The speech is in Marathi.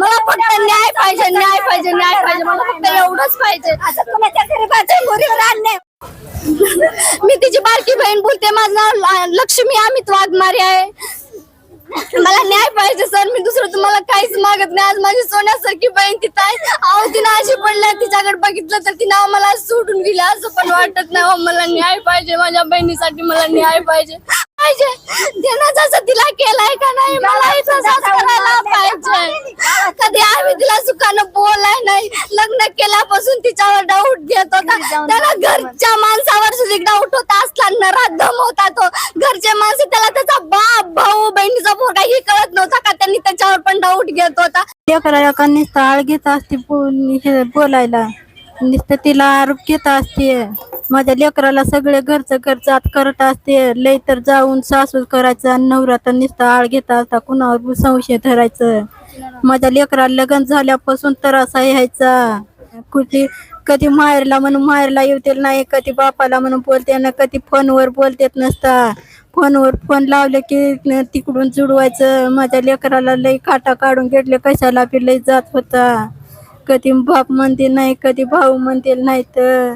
मला फक्त न्याय पाहिजे न्याय पाहिजे न्याय पाहिजे. मला फक्त एवढंच पाहिजे. मी तिची बारकी बहीण बोलते माझं नाव लक्ष्मी अमित वाघमारे आहे. मला न्याय पाहिजे सर. मी दुसरं तुम्हाला काहीच मागत नाही. आज माझी सोन्यासारखी बहीण तिथं आहे. अहो तिनं अशी पडल्या तिच्याकडे बघितलं तर तिनं मला सोडून गेलं असं पण वाटत नाही. मला न्याय पाहिजे माझ्या बहिणीसाठी मला न्याय पाहिजे. पाहिजे. तिनं जसं तिला केलंय का नाही मला करायला पाहिजे. सुखानं बोलाय नाही. लग्न केल्यापासून तिच्यावर डाऊट घेत होता त्याला घरच्या माणसावर सुद्धा डाऊट होता असला नरात दम होता तो. घरचे माणसं त्याला त्याचा बाप भाऊ बहिणीचा पोरगा हे कळत नव्हता का? त्यांनी त्याच्यावर पण डाऊट घेत होता. लेकराला का नुसतं आळ घेत असते बोल- बोलायला. नुसतं तिला आरोप घेत असते. माझ्या लेकराला सगळे घरचं घर जात करत असते. लय तर जाऊन सासू करायचं आणि नवरा तर नुसतं आळ घेता असता. कुणावर संशय धरायचं. माझ्या लेकराला लग्न झाल्यापासून तर यायचा. कुठे कधी माहेरला म्हणून माहेरला येतील नाही कधी बापाला म्हणून बोलते ना कधी फोनवर बोलतेत नसता. फोनवर फोन लावले की तिकडून जुडवायचं. माझ्या लेकराला लई काटा काढून घेतले कशाला बी लई जात होता. कधी बाप म्हणते नाही कधी भाऊ म्हणतील नाही तर.